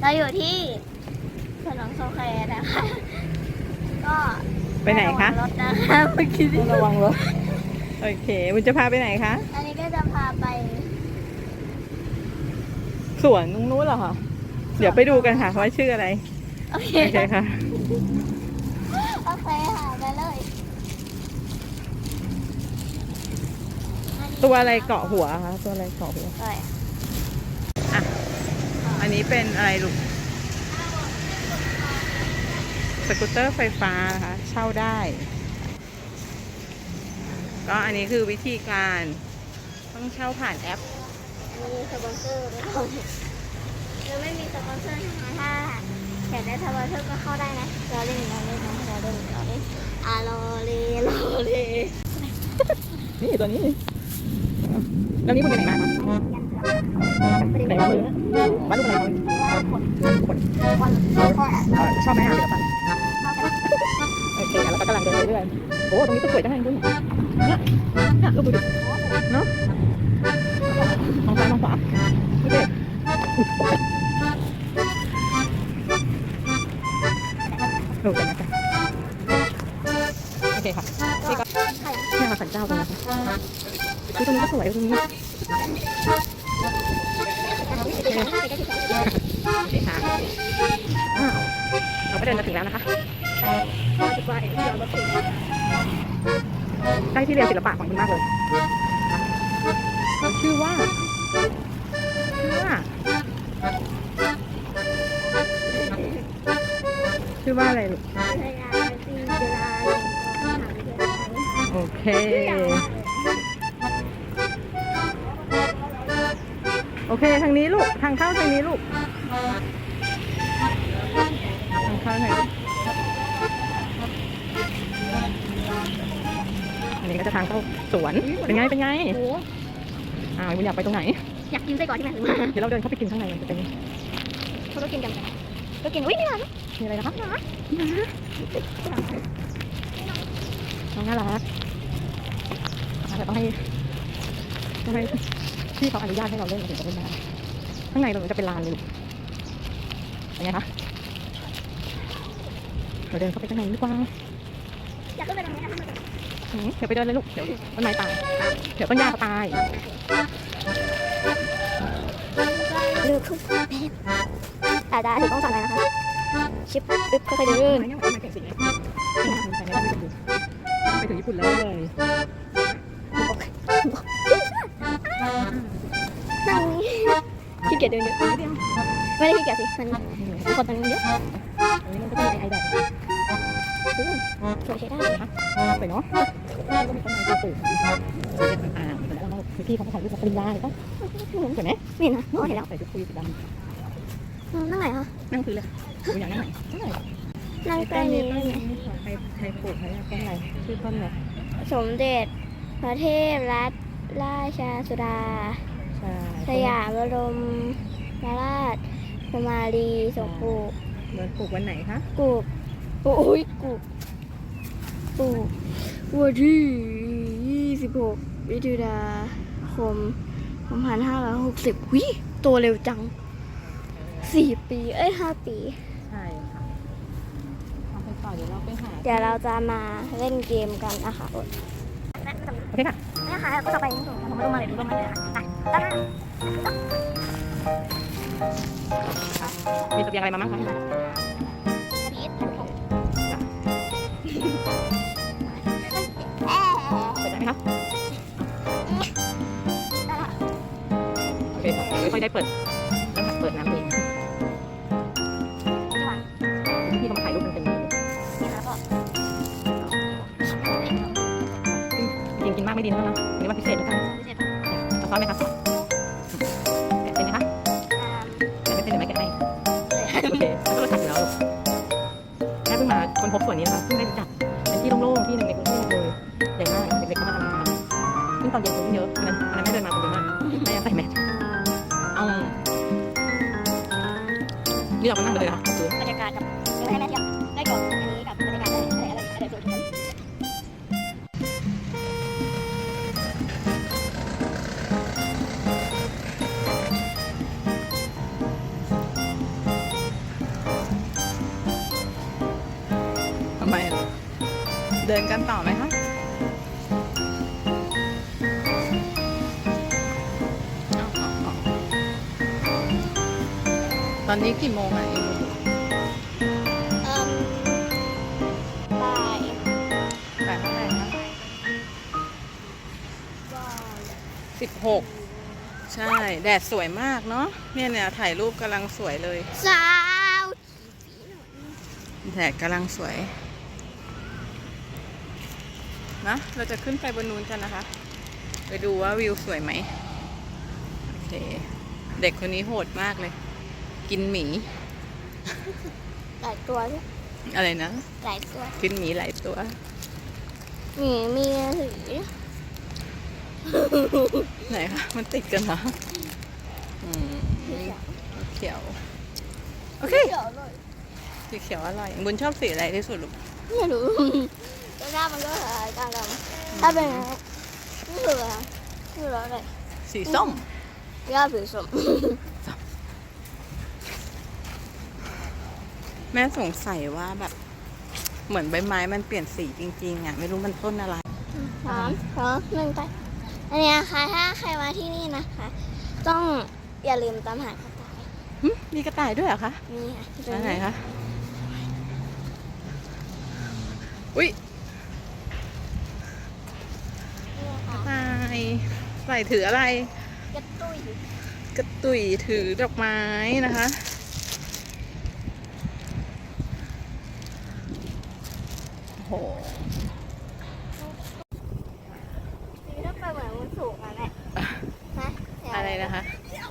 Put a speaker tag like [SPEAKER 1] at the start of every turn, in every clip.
[SPEAKER 1] เราอยู่ที่ถนนโซแคร์นะคะ ก็
[SPEAKER 2] ไปไหนคะ
[SPEAKER 1] รถนะคะเมื่อกี้
[SPEAKER 2] ระวังรถ โอเคมันจะพาไปไหนคะ
[SPEAKER 1] อันนี้ก็จะพาไป
[SPEAKER 2] สวนตรงนู้นเหรอคะเดี๋ยวไปดูกันค่ะว่าชื่ออะไร
[SPEAKER 1] โอเค
[SPEAKER 2] โอเคค่ะ
[SPEAKER 1] โอเคค่ะไปเลย
[SPEAKER 2] ตัวอะไรเกาะหัวคะ ตัวอะไรเกาะหัว
[SPEAKER 1] ไป
[SPEAKER 2] อะ อันนี้เป็นอะไรลูก สกูตเตอร์ไฟฟ้านะคะ เช่าได้ ก็อันนี้คือวิธีการต้องเช่าผ่านแอป
[SPEAKER 1] มีสปอนเซอร์ไหมคะหรือไม่มีสปอนเซอร์ใช่ไหมถ้าอยากได้สปอนเซอร์ก็เข้าได้นะรอเล่นรอเล่นนะรอเล่นรอเล่นอะรอเลยรอเลย
[SPEAKER 2] นี่ตัวนี้แล้วนี่คุณไปไหนมา คะไหนมามือวาดรูปอะไรคะคนชอบไหมอะศิลปะโอเคแล้วก็กำลังเดินไปเรื่อยโอ้ตรงนี้ก็สวยจังเลยคุณเนี่ยเนี่ยรูดูดิเนาะมองซ้ายมองขวาโอเคดูกันนะคะโอเคค่ะนี่ก็เนี่ยมาสันเจ้าตรงนี้ค่ะนี่ตรงนี้ก็สวยตรงนี้โอ เคค่ะอ้าวเราก็เดินมาถึงแล้วนะคะใกล้ที่เรียนศิลปะของคุณมากเลยชื่อว่าชื่อว่าชื่อว่าอะไรลูกโอเค โอเค ทางนี้ลูก ทางเข้าทางนี้ลูก ทางเข้าทางนี้อันนี้ก็จะทางเข้าสวน เป็นไง เป็นไง
[SPEAKER 1] โอ้
[SPEAKER 2] อ้าวคุณอยากไปตรงไหน
[SPEAKER 1] อยากกินไส้กรอกที่ไหนถึงมา
[SPEAKER 2] เดี๋ยวเราเดินเข้าไปกินข้างในมันจะเป็น
[SPEAKER 1] เขาก็กินกันก็กินอุ้ยนี่หรอ
[SPEAKER 2] มีอะไรนะคะน้องน่ารักอะแต่ต้องให้ต้องให้ พี่เขาอนุญาตให้เราเล่นเราถึงจะเล่นได้ข้างในเราจะเป็นลานเลยลูกเป็นไงคะเราเดินเข้าไปข้างในดีกว่า
[SPEAKER 1] อยากขึ้นไปตรงนี้นะ
[SPEAKER 2] อืมเดี๋ยวไปเดินเลยลูก เดี๋ยวต้นไม้ตาย เดี๋ยวต้นหญ้าเขาตาย
[SPEAKER 1] เลือกขึ้นเพชรอาจจะถึงต้องสั่นหน่อยนะคะ ชิปอึ๊บค่อยๆเดิน
[SPEAKER 2] ไม่ไม่เปลี่ยนสีไงไปถึงญี่ปุ่นเลย
[SPEAKER 1] นั่งขี้เกียจเดินเยอะไม่ได้ขี้เกียจสิมันคนตอนนี้เยอะ
[SPEAKER 2] อันนี้มันก็จะมีไอแดด
[SPEAKER 1] สวยใช้ได้
[SPEAKER 2] ไปเนาะก็มีต้นไม้ปลูกอ่าแล้วเราพี่เขาถ่ายรูปกับปริญญาเลยปะสวยไหม
[SPEAKER 1] นี่นะโอ้เห็นแล้ว
[SPEAKER 2] ใส่ชุดคุยสีด
[SPEAKER 1] นั่งไหนคะ
[SPEAKER 2] นั่งพื้นเลยดูอย่างนั่งไหน
[SPEAKER 1] นั่งใกล้นี้ได้ไหม
[SPEAKER 2] ใครใครปลูกใครต้นอะไรชื่อต้นอะไร
[SPEAKER 1] สมเด็จพระเทพรัตน ราชสุดา
[SPEAKER 2] ใช่
[SPEAKER 1] สยามบรมราชกุมารีสมปลูก
[SPEAKER 2] มันปลูกวันไหนคะ
[SPEAKER 1] ปลูกปลูกอุ้ยปลูกปลูกวันที่ 26มิถุนาคม2560วิโตเร็วจัง 4 ปี เอ้ย 5 ปี
[SPEAKER 2] ใช่ค่ะเอาไปต่อเดี๋ยวเราไปหา
[SPEAKER 1] เดี๋ยวเราจะมาเล่นเกมกันนะคะอด
[SPEAKER 2] โอเคค่ะ
[SPEAKER 1] คะก็จะไปที่สุดผมไม่รู้มาเลยรู้มาเลยค่ะไปด้านหน้า
[SPEAKER 2] มีเสบียงอะไรมาบ้างคะ
[SPEAKER 1] พีท
[SPEAKER 2] เปิดได้ไหมคะโอเคค่ะไม่ค่อยได้เปิดต้องหัดเปิดน้ำเอง จริงกินมากไม่ดีนะนะอันนี้ว่าพิเศษด้วยกันเอาซอสไหมคะเป็นไหมคะแต่ไม่เป็นเดี๋ยวไม่แกะให้โอเคแล้วก็รสชาติอยู่แล้วแม่เพิ่งมาค้นพบส่วนนี้นะคะเพิ่งได้รู้จักเป็นที่โล่งๆที่หนึ่งในกรุงเทพเลยใหญ่มากเด็กๆก็มาทำงานซึ่งตอนเย็นคนเยอะวันนั้นวันนั้นแม่เดินมาคนเยอะมากแม่ยังใส่แมสเอานี่เราก็นั่งไปเลยนะคะคือ เดินกันต่อไหมคะเอาเอาเอาตอนนี้กี่โมงอะเอ็ม
[SPEAKER 1] อืมบ่าย
[SPEAKER 2] แบบเท่าไหร่คะ
[SPEAKER 1] บ่าย
[SPEAKER 2] สิบหกใช่ แดดสวยมากเนาะเนี่ยเนี่ยถ่ายรูปกำลังสวยเลย
[SPEAKER 1] สาว
[SPEAKER 2] แดดกำลังสวย นะเราจะขึ้นไปบนนู้นกันนะคะ ไปดูว่าวิวสวยไหมโอเค เด็กคนนี้โหดมากเลย กินหมี
[SPEAKER 1] หลายตัวด้วย
[SPEAKER 2] อะไรนะ
[SPEAKER 1] หลายตัว
[SPEAKER 2] กินหมีหลายตัว
[SPEAKER 1] มีมีสี
[SPEAKER 2] ไหนคะมันติดกันเหรออืม
[SPEAKER 1] เขียว
[SPEAKER 2] เขียวโอเค
[SPEAKER 1] เขียวเลย
[SPEAKER 2] สีเขียวอร่อยบุญชอบสีอะไรที่สุดลูก
[SPEAKER 1] ไม่รู้ตัว หน้ามันก็คล้ายกันกันถ้าเป็นอย่างนี้นี่คืออะไรนี่คืออะไร
[SPEAKER 2] สีส้ม
[SPEAKER 1] ยาสีส้ม
[SPEAKER 2] แม่สงสัยว่าแบบ เหมือนใบไม้มันเปลี่ยนสีจริงๆอะไม่รู้มันต้นอะไร
[SPEAKER 1] สามสองหนึ่งไปอันนี้นะคะถ้าใครมาที่นี่นะคะ ต้องอย่าลืมตามหากระต่าย
[SPEAKER 2] หึมีกระต่ายด้วยเหรอคะ
[SPEAKER 1] นี่ค่ะที่ตรง
[SPEAKER 2] อันไหน
[SPEAKER 1] นี้
[SPEAKER 2] คะ อุ้ย
[SPEAKER 1] นี่ค่ะ
[SPEAKER 2] ตายใส่ถืออะไร
[SPEAKER 1] กระตุ้ย
[SPEAKER 2] กระตุยถือดอกไม้นะคะ โอ้โห
[SPEAKER 1] นี่ต้องไปเหมือนมันสูงอะแม่นะเดี๋ยว
[SPEAKER 2] อะไรนะคะ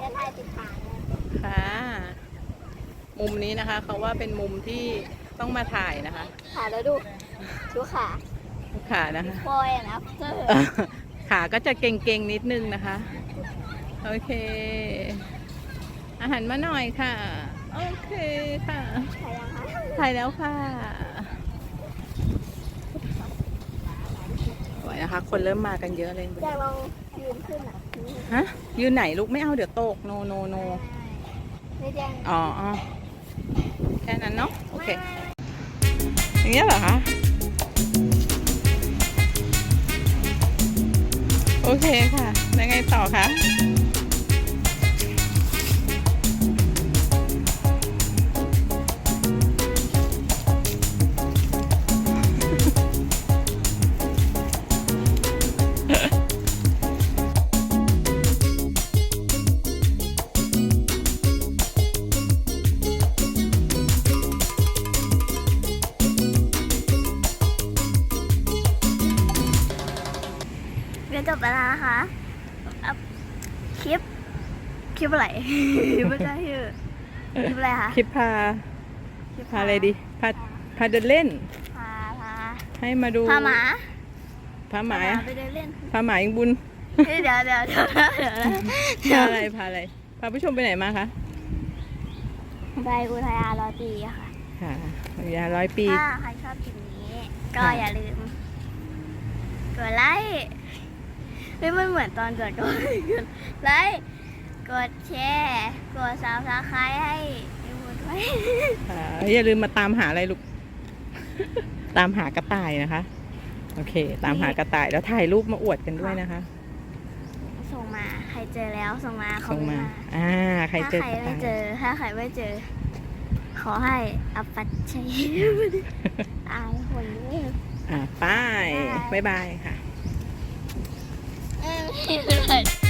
[SPEAKER 1] จะถ่ายติดผางเลย
[SPEAKER 2] ค่ะ มุมนี้นะคะเขาว่าเป็นมุมที่ต้องมาถ่ายนะคะ
[SPEAKER 1] ขาแล้วดูดูขา
[SPEAKER 2] ขานะคะ
[SPEAKER 1] บอยอะนะเจอ
[SPEAKER 2] ขาก็จะเก่งๆนิดนึงนะคะ โอเค อาหารมาหน่อยค่ะ โอเคค่ะ
[SPEAKER 1] ถ่ายยังคะ
[SPEAKER 2] ถ่ายแล้วค่ะสวยนะคะ คนเริ่มมากันเยอะเลย
[SPEAKER 1] อยากลองยืนขึ้นอะนี่
[SPEAKER 2] ฮะ ยืนไหนลูกไม่เอาเดี๋ยวตก โนโนโน
[SPEAKER 1] ไม่แจ้ง
[SPEAKER 2] อ๋ออ๋อแค่นั้นเนาะ โอเค อย่างเงี้ยเหรอคะ เคค่ะ แล้วไงต่อคะ
[SPEAKER 1] เรียนจบไปแล้วนะคะอัพคลิป คลิปอะไร ไม่ได้ชื่อคลิปอะไรคะ
[SPEAKER 2] คลิปพา
[SPEAKER 1] คลิป
[SPEAKER 2] พาอะไรดี พา พาเดินเล่น
[SPEAKER 1] พา พา
[SPEAKER 2] ให้มาดู
[SPEAKER 1] พาหมา
[SPEAKER 2] พาหมา
[SPEAKER 1] ไปเดินเล่น
[SPEAKER 2] พาหมายิงบุญ
[SPEAKER 1] เฮ้ยเดี๋ยวเดี๋ยวเดี๋ยวนะเดี๋ยวนะเดี๋
[SPEAKER 2] พา
[SPEAKER 1] ยว
[SPEAKER 2] อะไร พาอะไร พาผู้ชมไปไหนมาคะ
[SPEAKER 1] ไปอุทยานร้อยปีอะค่ะ
[SPEAKER 2] ค่ะยาร้อยปี
[SPEAKER 1] ถ้าใครชอบคลิปนี้ ก็
[SPEAKER 2] ค่ะ
[SPEAKER 1] อย่าลืมกดไลค์ เฮ้ยมันเหมือนตอนก่อนก็กดไลค์กดแชร์กดซับสไครต์ให้ยูทูบด้วย
[SPEAKER 2] ค่ะอย่าลืมมาตามหาอะไรลูก ตามหากระต่ายนะคะ โอเค ตามหากระต่ายแล้วถ่ายรูปมาอวดกันด้วยนะคะ
[SPEAKER 1] ส่งมาใครเจอแล้วส่งมาคอ
[SPEAKER 2] ส่
[SPEAKER 1] ม
[SPEAKER 2] ง
[SPEAKER 1] เมน
[SPEAKER 2] มา
[SPEAKER 1] ต์มา
[SPEAKER 2] อ่า ใคร
[SPEAKER 1] ถ้า
[SPEAKER 2] เจอ
[SPEAKER 1] ใคร
[SPEAKER 2] กระ
[SPEAKER 1] ไม่
[SPEAKER 2] ต่าย
[SPEAKER 1] เจอ ถ้าใครไม่เจอ ขอให้อปัตชัยอายคนนี้
[SPEAKER 2] อ่าป้าย บ๊ายบายค่ะ
[SPEAKER 1] เอ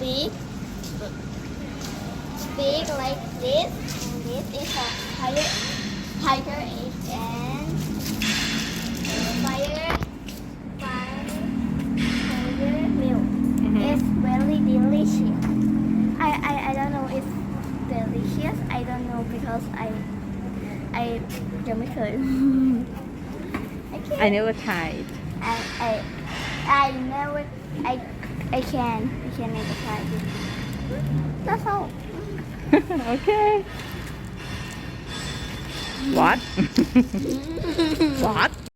[SPEAKER 1] Big, speak like this. And this is a higher higher age and fire fire fire milk. It's really delicious. I, I I don't know it's delicious. I don't know because I I don't okay.
[SPEAKER 2] I never tried.
[SPEAKER 1] I I I never I I can. That's all.
[SPEAKER 2] okay. What? what?